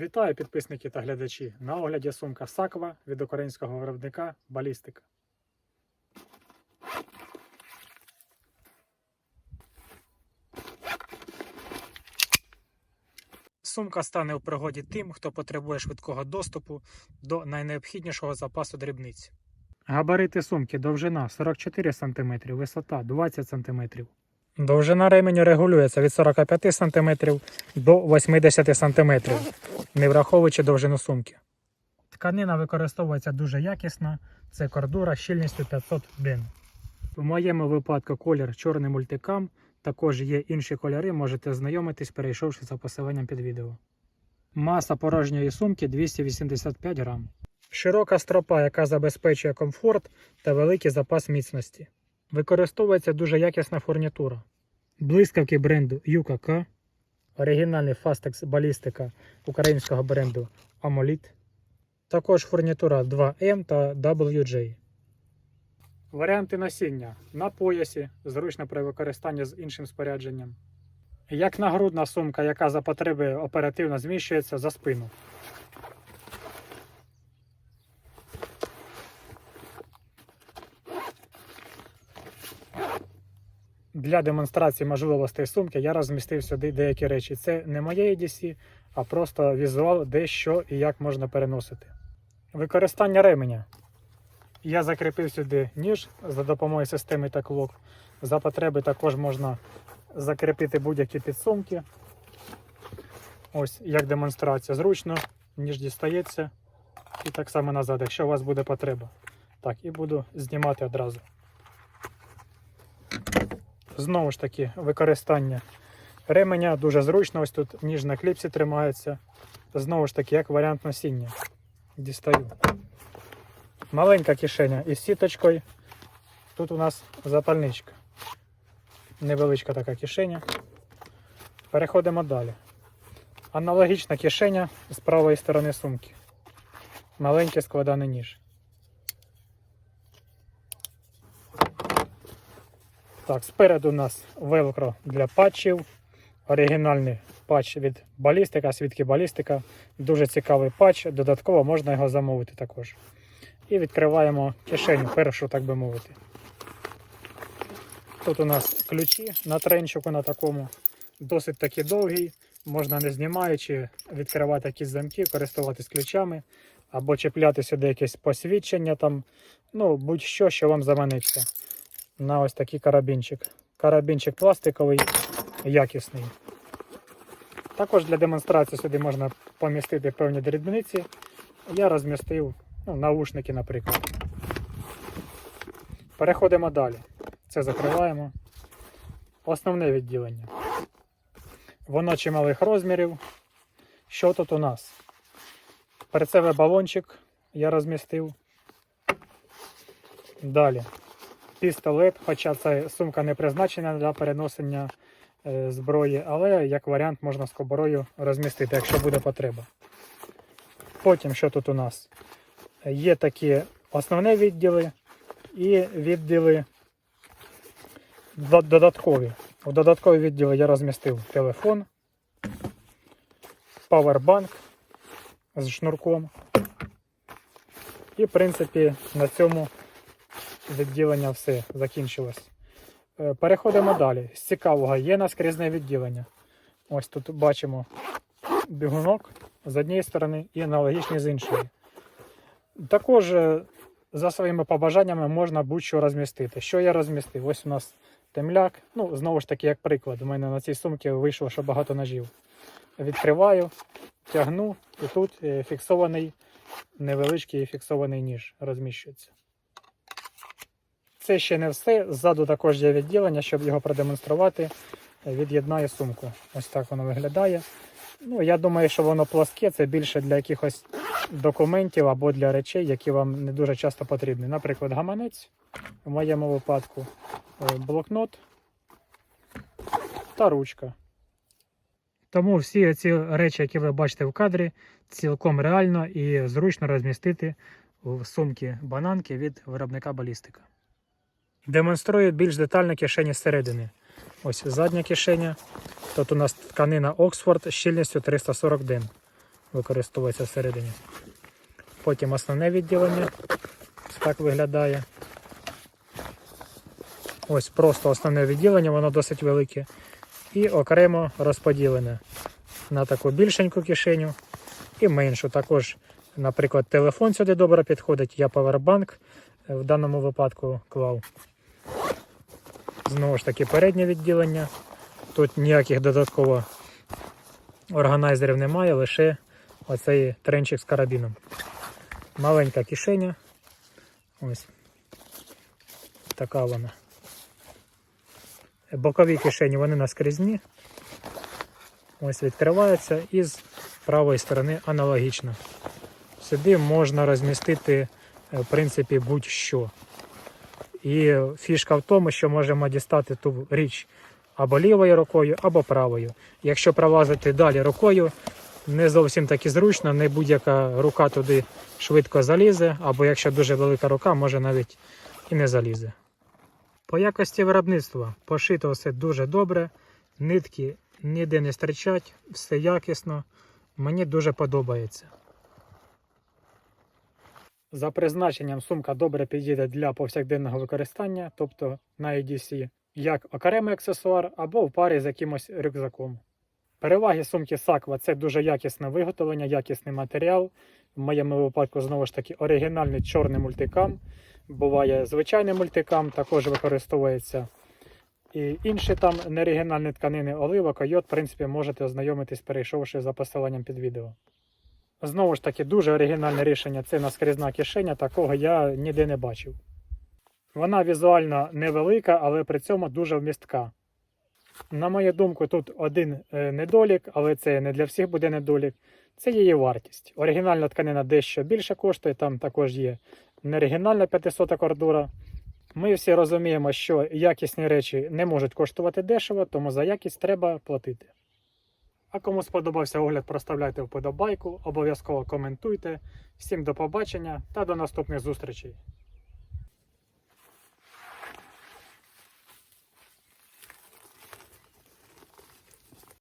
Вітаю підписники та глядачі. На огляді сумка Сакова від українського виробника Балістика. Сумка стане у пригоді тим, хто потребує швидкого доступу до найнеобхіднішого запасу дрібниць. Габарити сумки довжина 44 см, висота 20 см. Довжина ременю регулюється від 45 см до 80 см, не враховуючи довжину сумки. Тканина використовується дуже якісна. Це кордура щільністю 500 ден. В моєму випадку колір чорний мультикам. Також є інші кольори, можете знайомитись, перейшовши за посиланням під відео. Маса порожньої сумки 285 грам. Широка стропа, яка забезпечує комфорт та великий запас міцності. Використовується дуже якісна фурнітура. Блискавки бренду UKK, оригінальний Fastex балістика українського бренду Amolit, також фурнітура 2M та WJ. Варіанти носіння на поясі, зручно при використанні з іншим спорядженням. Як нагрудна сумка, яка за потреби оперативно зміщується за спину. Для демонстрації можливостей сумки я розмістив сюди деякі речі. Це не моє EDC, а просто візуал, де що і як можна переносити. Використання ременя. Я закріпив сюди ніж за допомогою системи TechLock. За потреби також можна закріпити будь-які підсумки. Ось як демонстрація. Зручно, ніж дістається. І так само назад, якщо у вас буде потреба. Так, і буду знімати одразу. Знову ж таки, використання ременя дуже зручно. Ось тут ніж на кліпсі тримається. Знову ж таки, як варіант носіння. Дістаю. Маленька кишеня із сіточкою. Тут у нас запальничка. Невеличка така кишеня. Переходимо далі. Аналогічна кишеня з правої сторони сумки. Маленький складаний ніж. Так, спереду у нас велкро для патчів. Оригінальний патч від балістика, свідки балістика. Дуже цікавий патч. Додатково можна його замовити також. І відкриваємо кишеню, першу, так би мовити. Тут у нас ключі на тренчику на такому. Досить таки довгий. Можна не знімаючи, відкривати якісь замки, користуватись ключами, або чіпляти сюди якесь посвідчення, там, ну, будь-що, що вам заманеться. На ось такий карабінчик. Карабінчик пластиковий, якісний. Також для демонстрації сюди можна помістити певні дрібниці. Я розмістив ну, наушники, наприклад. Переходимо далі. Це закриваємо. Основне відділення. Воно чималих розмірів. Що тут у нас? Перцевий балончик я розмістив. Далі. Пістолет, хоча ця сумка не призначена для переносення е, зброї, але як варіант можна з коборою розмістити, якщо буде потреба. Потім, що тут у нас? Є такі основні відділи і відділи додаткові. У додаткові відділи я розмістив телефон, павербанк з шнурком. І, в принципі, на цьому відділення все закінчилось. Е, Переходимо далі. З цікавого є наскрізне відділення. Ось тут бачимо бігунок з однієї сторони і аналогічний з іншої. Також е, за своїми побажаннями можна будь-що розмістити. Що я розмістив? Ось у нас темляк. Ну, знову ж таки, як приклад, у мене на цій сумці вийшло, що багато ножів. Відкриваю, тягну, і тут е, фіксований невеличкий фіксований ніж розміщується. Це ще не все. Ззаду також є відділення, щоб його продемонструвати. е, Від'єднаю сумку. Ось так воно виглядає. Ну, я думаю, що воно пласке, це більше для якихось документів або для речей, які вам не дуже часто потрібні. Наприклад, гаманець, в моєму випадку, е, блокнот та ручка. Тому всі ці речі, які ви бачите в кадрі, цілком реально і зручно розмістити в сумки бананки від виробника балістика. Демонструю більш детально кишені зсередини. Ось задня кишеня. Тут у нас тканина Оксфорд з щільністю 340 ден. використовується всередині. Потім основне відділення. Ось так виглядає. Ось просто основне відділення, воно досить велике. І окремо розподілене на таку більшеньку кишеню і меншу. Також, наприклад, телефон сюди добре підходить. Я павербанк е, в даному випадку клав. Знову ж таки, переднє відділення. Тут ніяких додатково органайзерів немає, лише оцей тренчик з карабіном. Маленька кишеня. Ось. Така вона. Бокові кишені вони наскрізні. Ось відкриваються і з правої сторони аналогічно. Сюди можна розмістити, е, в принципі, будь-що. І фішка в тому, що можемо дістати ту річ або лівою рукою, або правою. Якщо пролазити далі рукою, не зовсім таки зручно, не будь-яка рука туди швидко залізе, або якщо дуже велика рука, може навіть і не залізе. По якості виробництва пошито все дуже добре, нитки ніде не стричать, все якісно. Мені дуже подобається. За призначенням сумка добре підійде для повсякденного використання, тобто на EDC, як окремий аксесуар або в парі з якимось рюкзаком. Переваги сумки Саква це дуже якісне виготовлення, якісний матеріал. В моєму випадку, знову ж таки, оригінальний чорний мультикам. Буває звичайний мультикам, також використовується і інші там неоригінальні тканини олива, койот, в принципі, можете ознайомитись, перейшовши за посиланням під відео. Знову ж таки, дуже оригінальне рішення це наскрізна кишеня, такого я ніде не бачив. Вона візуально невелика, але при цьому дуже вмістка. На мою думку, тут один е, недолік, але це не для всіх буде недолік. Це її вартість. Оригінальна тканина дещо більше коштує, там також є неоригінальна 500 кордура. Ми всі розуміємо, що якісні речі не можуть коштувати дешево, тому за якість треба платити. А кому сподобався огляд, проставляйте вподобайку, обов'язково коментуйте. Всім до побачення та до наступних зустрічей!